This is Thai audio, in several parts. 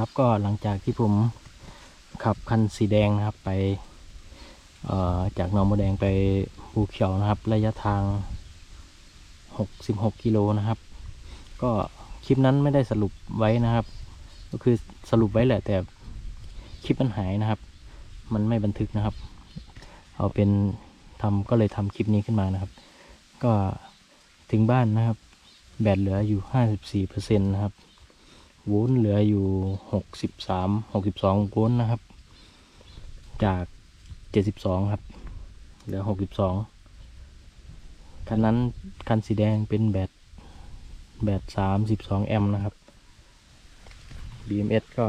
ครับก็หลังจากที่ผมขับคันสีแดงนะครับไปจากหนองบัวแดงไปภูเขียวนะครับ ระยะทาง 66 กิโลนะครับ ก็คลิปนั้นไม่ได้สรุปไว้นะครับ ก็คือสรุปไว้แหละแต่คลิปมันหายนะครับ มันไม่บันทึกนะครับ เอาเป็นทำก็เลยทำคลิปนี้ขึ้นมานะครับ ก็ถึงบ้านนะครับ แบตเหลืออยู่ 54เปอร์เซ็นต์นะครับ วลต์เหลืออยู่63 62โวลต์นะครับ จาก72ครับ เหลือ62คันนั้นคันสีแดงเป็นแบตแบต32แอมป์นะครับ BMS ก็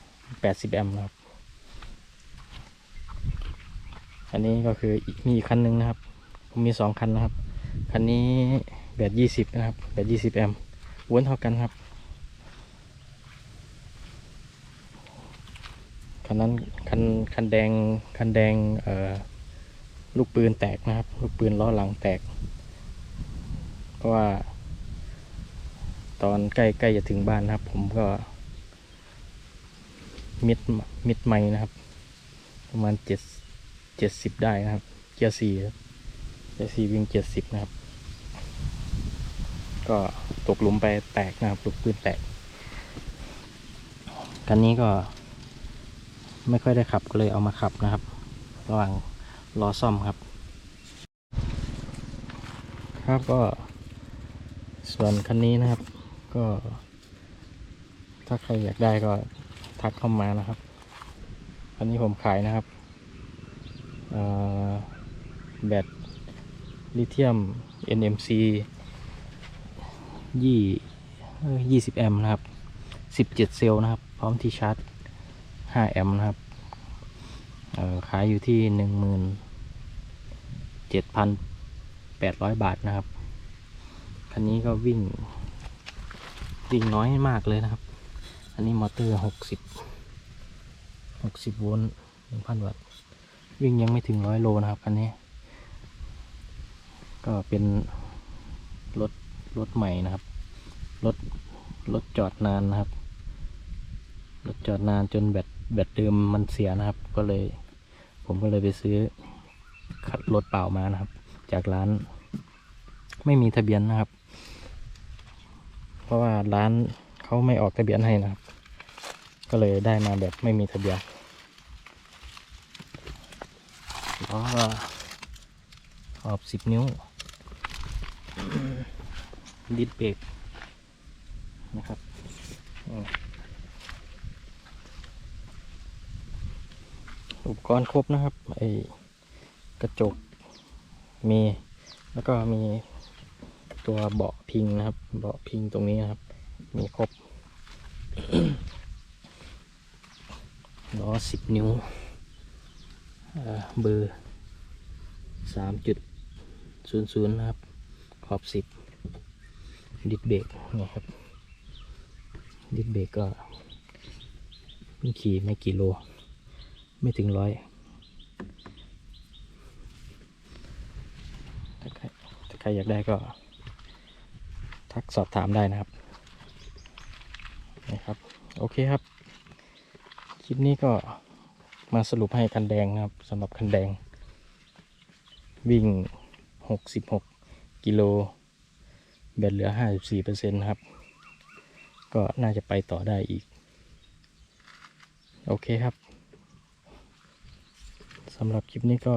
80แอมป์นะครับ อันนี้ก็คืออีกมีอีกคันหนึ่งนะครับ ผมมีสองคันนะครับ คันนี้แบต20นะครับ แบต20แอมป์วลต์เท่ากันครับ คันนั้นคันคันแดงคันแดงเอ่อลูกปืนแตกนะครับ ลูกปืนล้อหลังแตก เพราะว่า ตอนใกล้ใกล้จะถึงบ้านนะครับ ผมก็ มิดมิดไม่นะครับ ประมาณเจ็ดเจ็ดสิบได้นะครับ เกียร์สี่เกียร์สี่วิ่งเจ็ดสิบนะครับ ก็ตกหลุมไปแตกนะครับ ลูกปืนแตกกันนี้ก็ ไม่ค่อยได้ขับก็เลยเอามาขับนะครับ ระหว่างรอซ่อมครับ ครับก็ส่วนคันนี้นะครับ ก็ ถ้าใครอยากได้ก็ทักเข้ามานะครับคันนี้ผมขายนะครับแบตลิเธียม NMC ยี่ยี่สิบแอมป์นะครับสิบเจ็ดเซลล์นะครับ พร้อมที่ชาร์จ 5 แอมป์นะครับขายอยู่ที่ 17,800 บาทนะครับ คันนี้ก็วิ่ง วิ่งน้อยมากเลยนะครับ อันนี้มอเตอร์ 60 60 โวลต์1,000 วัตต์ วิ่งยังไม่ถึง100โลนะครับคันนี้ ก็เป็นรถรถใหม่นะครับ รถรถจอดนานนะครับ รถจอดนานจนแบต แบตเดิมมันเสียนะครับ ก็เลย ผมก็เลยไปซื้อขัดรถเปล่ามานะครับ จากร้าน ไม่มีทะเบียนนะครับ เพราะว่าร้านเขาไม่ออกทะเบียนให้นะครับ ก็เลยได้มาแบบไม่มีทะเบียนล้อขอบสิบนิ้ว ดิสเบรกนะครับ อุปกรณ์ครบนะครับไอกระจกมีแล้วก็มีตัวเบาะพิงนะครับเบาะพิงตรงนี้นะครับ มีครบล้อสิบนิ้วเบอร์สามจุดศูนย์ศูนย์นะครับ ขอบสิบดิสเบรกนี่ครับดิสเบรกก็เพิ่งขี่ไม่กี่โล ไม่ถึงร้อยถ้าใครถ้าใครอยากได้ก็ ทักสอบถามได้นะครับนะครับ โอเคครับ คลิปนี้ก็มาสรุปให้คันแดงนะครับสำหรับคันแดง วิ่ง 66 กิโลแบตเหลือ 54%นะครับ ก็น่าจะไปต่อได้อีก โอเคครับ สำหรับคลิปนี้ก็